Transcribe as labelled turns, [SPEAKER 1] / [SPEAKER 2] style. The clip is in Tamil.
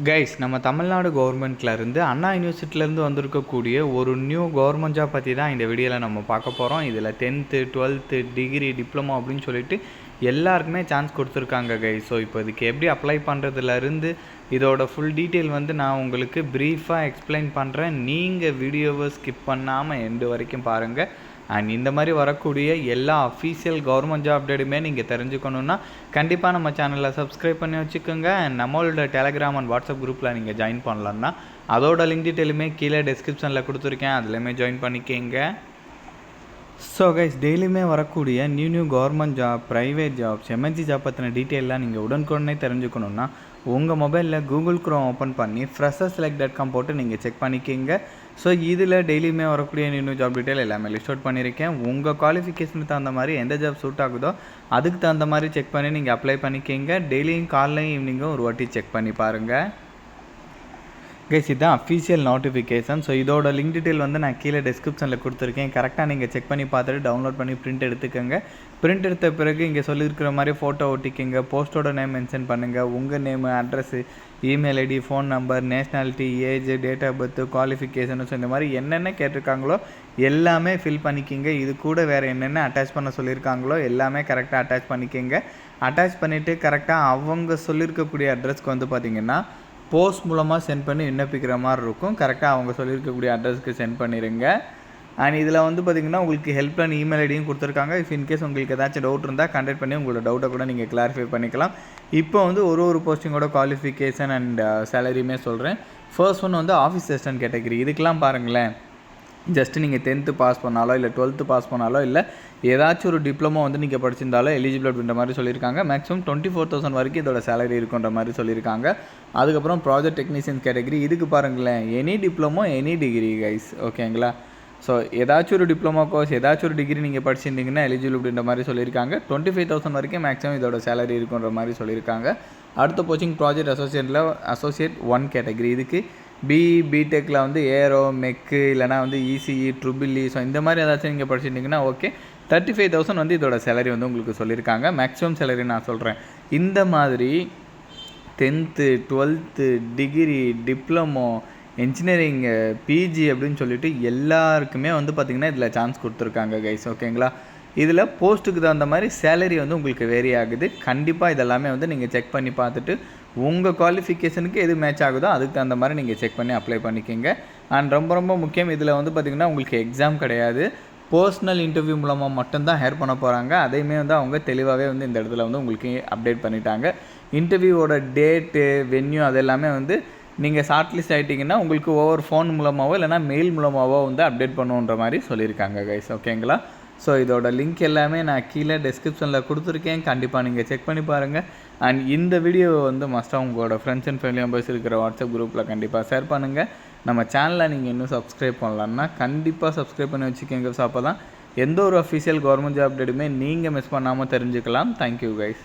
[SPEAKER 1] கைஸ் நம்ம தமிழ்நாடு கவர்மெண்ட்லேருந்து அண்ணா யூனிவர்சிட்டிலேருந்து வந்திருக்கக்கூடிய ஒரு நியூ கவர்மெண்ட் ஜாப் பற்றி தான் இந்த வீடியோவில் நம்ம பார்க்க போகிறோம் இதில் டென்த்து டுவெல்த்து டிகிரி டிப்ளமோ அப்படின்னு சொல்லிட்டு எல்லாருக்குமே சான்ஸ் கொடுத்துருக்காங்க கைஸ் ஸோ இப்போ இதுக்கு எப்படி அப்ளை பண்ணுறதுலேருந்து இதோட ஃபுல் டீட்டெயில் வந்து நான் உங்களுக்கு ப்ரீஃபாக எக்ஸ்பிளைன் பண்ணுறேன் நீங்கள் வீடியோவை ஸ்கிப் பண்ணாமல் எண்டு வரைக்கும் பாருங்கள் அண்ட் இந்த மாதிரி வரக்கூடிய எல்லா அஃபீஷியல் கவர்மெண்ட் ஜாப் டேட்டுமே நீங்கள் தெரிஞ்சுக்கணுன்னா கண்டிப்பாக நம்ம சேனலில் சப்ஸ்கிரைப் பண்ணி வச்சுக்கோங்க. அண்ட் நம்மளோட டெலகிராம் அண்ட் வாட்ஸ்அப் குரூப்பில் நீங்கள் ஜாயின் பண்ணலான்னா அதோட லிங்க் டீட்டெயிலுமே கீழே டிஸ்கிரிப்ஷனில் கொடுத்துருக்கேன். அதுலேயுமே ஜாயின் பண்ணிக்கோங்க. ஸோ கைஸ் டெய்லியுமே வரக்கூடிய new new government job private jobs MNC job பற்றின டீட்டெயிலாம் நீங்கள் உடனுக்குடனே தெரிஞ்சுக்கணுன்னா உங்கள் மொபைலில் கூகுள் க்ரோம் ஓப்பன் பண்ணி ஃப்ரெஷர் செலக்ட் டாட் காம் போட்டு நீங்கள் செக் பண்ணிக்கிங்க. ஸோ இதில் டெய்லியுமே வரக்கூடிய நியூ ஜாப் டீட்டெயில் எல்லாமே லிஸ்ட் அவுட் பண்ணியிருக்கேன். உங்கள் குவாலிஃபிகேஷனுக்கு தகுந்த மாதிரி எந்த ஜாப் சூட் ஆகுதோ அதுக்கு தகுந்த மாதிரி செக் பண்ணி நீங்கள் அப்ளை பண்ணிக்கிங்க. டெய்லியும் காலைலையும் ஈவினிங்கும் ஒரு வாட்டி செக் பண்ணி பாருங்கள் கைஸ் இதுதான் அஃபீஷியல் நோட்டிஃபிகேஷன் ஸோ இதோட லிங்க் டீட்டெயில் வந்து நான் கீழே டிஸ்கிரிப்ஷனில் கொடுத்துருக்கேன். கரெக்டாக நீங்கள் செக் பண்ணி பார்த்துட்டு டவுன்லோட் பண்ணி பிரிண்ட் எடுத்துக்கோங்க. பிரிண்ட் எடுத்த பிறகு இங்கே சொல்லியிருக்கிற மாதிரி ஃபோட்டோ ஒட்டிக்கோங்க. போஸ்ட்டோட நேம் மென்ஷன் பண்ணுங்கள் உங்கள் name address email ID phone number nationality age date of birth qualification so இந்த மாதிரி என்னென்ன கேட்டிருக்காங்களோ எல்லாமே ஃபில் பண்ணிக்கிங்க. இது கூட வேறு என்னென்ன அட்டாச் பண்ண சொல்லியிருக்காங்களோ எல்லாமே கரெக்டாக அட்டாச் பண்ணிக்கோங்க. அட்டாச் பண்ணிவிட்டு கரெக்டாக அவங்க சொல்லியிருக்கக்கூடிய அட்ரஸ்க்கு வந்து பார்த்திங்கன்னா போஸ்ட் மூலமாக சென்ட் பண்ணி விண்ணப்பிக்கிற மாதிரி இருக்கும். கரெக்டாக அவங்க சொல்லியிருக்கக்கூடிய அட்ரஸ்க்கு சென்ட் பண்ணிடுங்க அண்ட் இதில் வந்து பார்த்திங்கன்னா உங்களுக்கு ஹெல்ப்லைன் இமெயில் ஐடியும் கொடுத்துருக்காங்க. இஃப் இன்கேஸ் உங்களுக்கு ஏதாச்சும் டவுட் இருந்தால் கண்டக்ட் பண்ணி உங்களோட டவுட்டை கூட நீங்கள் கிளாரிஃபை பண்ணிக்கலாம். இப்போ வந்து ஒரு ஒரு போஸ்டிங்கோட குவாலிஃபிகேஷன் அண்ட் சேலரியுமே சொல்கிறேன் ஃபர்ஸ்ட் ஒன் வந்து ஆஃபீஸ் அசிஸ்டன்ட் கேட்டகரி இதுக்கெலாம் பாருங்களேன். ஜஸ்ட்டு நீங்கள் டென்த்து பாஸ் பண்ணாலோ இல்லை டுவெல்த்து பாஸ் பண்ணாலோ இல்லை ஏதாச்சும் ஒரு டிப்ளமோ வந்து நீங்கள் படிச்சிருந்தாலோ எலிஜிபிள் அப்படின்ற மாதிரி சொல்லியிருக்காங்க. மேக்ஸிமம் டுவெண்ட்டி ஃபோர் தௌசண்ட் வரைக்கும் இதோட சேலரி இருக்குன்ற மாதிரி சொல்லியிருக்காங்க. அதுக்கப்புறம் ப்ராஜெக்ட் டெக்னீஷியன் கேட்டகரி இதுக்கு பாருங்களேன். Any diploma any degree guys ஓகேங்களா ஸோ ஏதாச்சும் ஒரு டிப்ளமோ கோர்ஸ் ஏதாச்சும் ஒரு டிகிரி நீங்கள் படிச்சிருந்தீங்கன்னா எலிஜிபிள் அப்படின்ற மாதிரி சொல்லியிருக்காங்க. டுவெண்ட்டி ஃபைவ் தௌசண்ட் வரைக்கும் மேக்ஸிமம் இதோட சேலரி இருக்குன்ற மாதிரி சொல்லியிருக்காங்க. அடுத்த போச்சிங் ப்ராஜெக்ட் அசோசியேட்டில் அசோசியேட் ஒன் கேட்டகரி இதுக்கு. பிஇ பிடெக்கில் வந்து ஏரோ மெக்கு இல்லைனா வந்து இசிஇ ட்ரிபிள்இ ஸோ இந்த மாதிரி ஏதாச்சும் நீங்கள் படிச்சிருந்தீங்கன்னா ஓகே தேர்ட்டி ஃபைவ் தௌசண்ட் வந்து இதோட சேலரி வந்து உங்களுக்கு சொல்லியிருக்காங்க. மேக்ஸிமம் சேலரி நான் சொல்கிறேன் இந்த மாதிரி tenth twelfth degree diploma engineering PG அப்படின்னு சொல்லிட்டு எல்லாருக்குமே வந்து பார்த்திங்கன்னா இதில் சான்ஸ் கொடுத்துருக்காங்க கைஸ் ஓகேங்களா இதில் போஸ்ட்டுக்கு தகுந்த மாதிரி சேலரி வந்து உங்களுக்கு வேரி ஆகுது. கண்டிப்பாக இதெல்லாமே வந்து நீங்கள் செக் பண்ணி பார்த்துட்டு உங்கள் குவாலிஃபிகேஷனுக்கு எது மேட்ச் ஆகுதோ அதுக்கு தகுந்த மாதிரி நீங்கள் செக் பண்ணி அப்ளை பண்ணிக்கோங்க. அண்ட் ரொம்ப ரொம்ப முக்கியம் இதில் வந்து பார்த்திங்கன்னா உங்களுக்கு எக்ஸாம் கிடையாது. பர்சனல் இன்டர்வியூ மூலமாக மட்டும்தான் ஹேர் பண்ண போகிறாங்க அதையுமே வந்து அவங்க தெளிவாகவே வந்து இந்த இடத்துல வந்து உங்களுக்கு அப்டேட் பண்ணிட்டாங்க. இன்டர்வியூவோட டேட்டு வென்யூ அது எல்லாமே வந்து நீங்கள் ஷார்ட் லிஸ்ட் ஆகிட்டிங்கன்னா உங்களுக்கு ஒவ்வொரு ஃபோன் மூலமாகவோ இல்லைனா மெயில் மூலமாகவோ வந்து அப்டேட் பண்ணுன்ற மாதிரி சொல்லியிருக்காங்க கைஸ் ஓகேங்களா ஸோ இதோட லிங்க் எல்லாமே நான் கீழே டிஸ்கிரிப்ஷனில் கொடுத்துருக்கேன். கண்டிப்பாக நீங்கள் செக் பண்ணி பாருங்கள் அண்ட் இந்த வீடியோவை வந்து மஸ்ட்டாக உங்களோட ஃப்ரெண்ட்ஸ் அண்ட் ஃபேமிலி மெம்பர்ஸ் இருக்கிற வாட்ஸ்அப் குரூப்பில் கண்டிப்பாக ஷேர் பண்ணுங்கள் நம்ம சேனலை நீங்கள் இன்னும் சப்ஸ்கிரைப் பண்ணலான்னா கண்டிப்பாக சப்ஸ்கிரைப் பண்ணி வச்சுக்கோங்க. ஸோ அப்போ தான் எந்த ஒரு அஃபிஷியல் கவர்மெண்ட் ஜாப் டேட்டுமே நீங்கள் மிஸ் பண்ணாமல் தெரிஞ்சுக்கலாம். Thank you guys